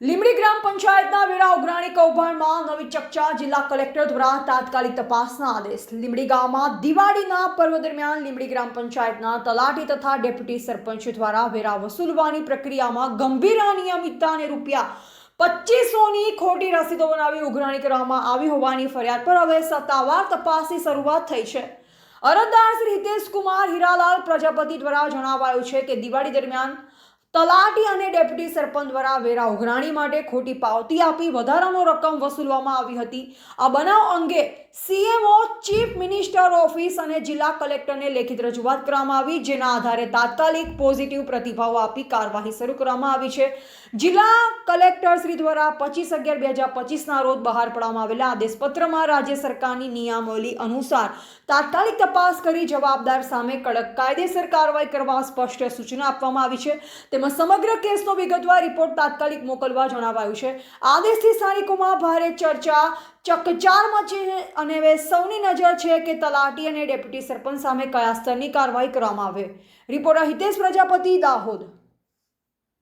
લીમડી ગ્રામ પંચાયતના વેરા ઉઘરાણી કૌભાંડમાં નવી ચકચા જિલ્લા કલેક્ટર દ્વારા તાત્કાલિક તપાસના આદેશ. લીમડી ગામમાં દિવાળીના પર્વ દરમિયાન લીમડી ગ્રામ પંચાયતના તલાટી તથા ડેપ્યુટી સરપંચ દ્વારા વેરા વસૂલવાની પ્રક્રિયામાં ગંભીર અનિયમિતતા અને રૂપિયા પચીસોની ખોટી રસીદો બનાવી ઉઘરાણી કરવામાં આવી હોવાની ફરિયાદ પર હવે સત્તાવાર તપાસની શરૂઆત થઈ છે. અરજદાર શ્રી હિતેશ કુમાર હીરાલાલ પ્રજાપતિ દ્વારા જણાવાયું છે કે દિવાળી દરમિયાન તલાટી અને ડેપ્યુટી સરપંચ દ્વારા વેરા ઉઘરાણી માટે ખોટી પાવતી આપી વધારાનો રકમ વસૂલવામાં આવી હતી. આ બનાવ અંગે સીએમઓ ચીફ મિનિસ્ટર ઓફિસ અને જિલ્લા કલેક્ટરને લેખિત રજૂઆત કરવામાં આવી, જેના આધારે તાત્કાલિક પોઝિટિવ પ્રતિભાવ આપી કાર્યવાહી શરૂ કરવામાં આવી છે. જિલ્લા કલેક્ટર શ્રી દ્વારા પચીસ અગિયાર બે હજાર પચીસના રોજ બહાર પાડવામાં આવેલા આદેશપત્રમાં રાજ્ય સરકારની નિયમાવલી અનુસાર તાત્કાલિક તપાસ કરી જવાબદાર સામે કડક કાયદેસર કાર્યવાહી કરવા સ્પષ્ટ સૂચના આપવામાં આવી છે. તેમજ સમગ્ર કેસનો વિગતવાર રિપોર્ટ તાત્કાલિક મોકલવા જણાવાયું છે. આદેશથી સ્થાનિકોમાં ભારે ચર્ચા ચકચાર મચી અને હવે સૌની નજર છે કે તલાટી અને ડેપ્યુટી સરપંચ સામે કયા સ્તરની કાર્યવાહી કરવામાં આવે. રિપોર્ટર હિતેશ પ્રજાપતિ દાહોદ.